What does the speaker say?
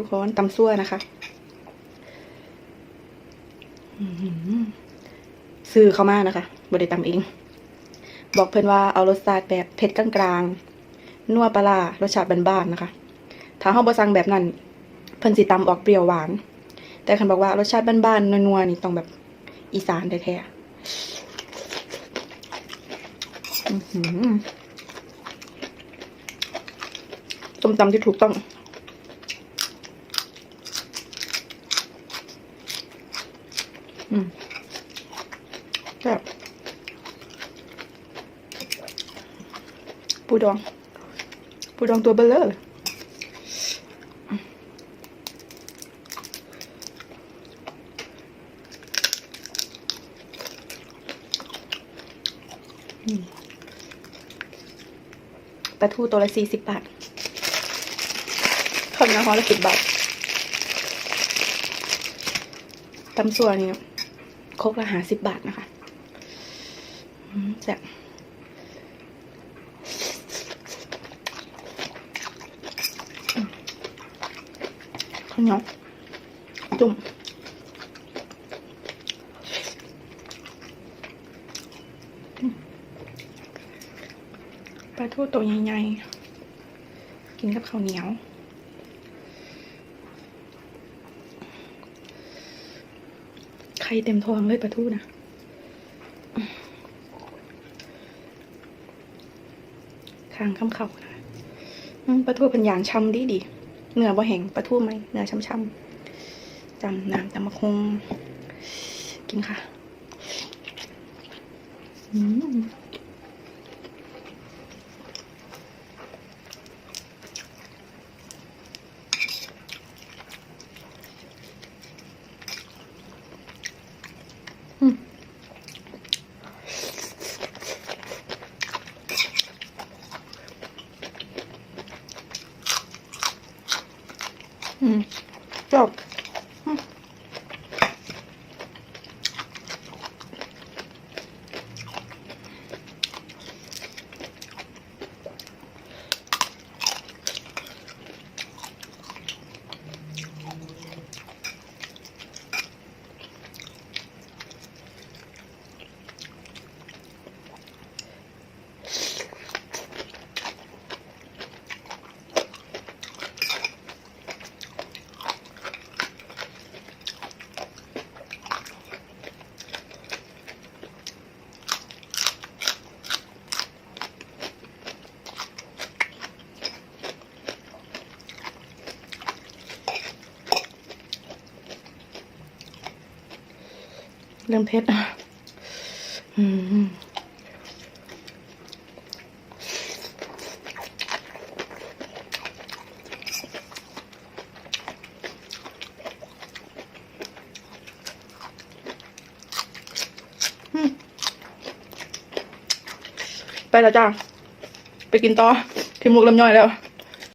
ทุกคนตำซั่วนะคะซื้อเข้ามานะคะบไดตำเอง บอกเพื่อนว่าเอารสชาติแบบเผ็ดกลางๆนัวปลารสชาติบ้านๆนะคะ ถ้าเฮาบ่สั่งแบบนั้น เพิ่อนสิตำออกเปรี้ยวหวาน แต่คันบอกว่ารสชาติบ้านๆนัวๆนี่ต้องแบบอีสานแท้ๆอื้อหือต้มตำที่ถูกต้อง อืมแบบปูดอง ปูดองตัวเบลเลอร์ปลาทูตัวละสี่สิบบาทข้าวเหนียวห่อละสิบบาทตำส่วนนี้ ครกละหาสิบบาทนะคะแซ่บข้าวเหนียวจุ่มปลาทูตัวใหญ่ๆ กินกับข้าวเหนียว ข่เต็มท้องเลยปลาทูนะค้างข้ามเข่านะปลาทูเป็นอย่างช้ำดีดีๆเนื้อบ่แห้งปลาทูไหมเนื้อช้ำๆจำน้ำจำมะคง กินค่ะ อืม อืมจ เริ่มเผ็ดอะอืมไปแล้วจ้า ไปกินต่อที่มุกเริ่มย่อยแล้ว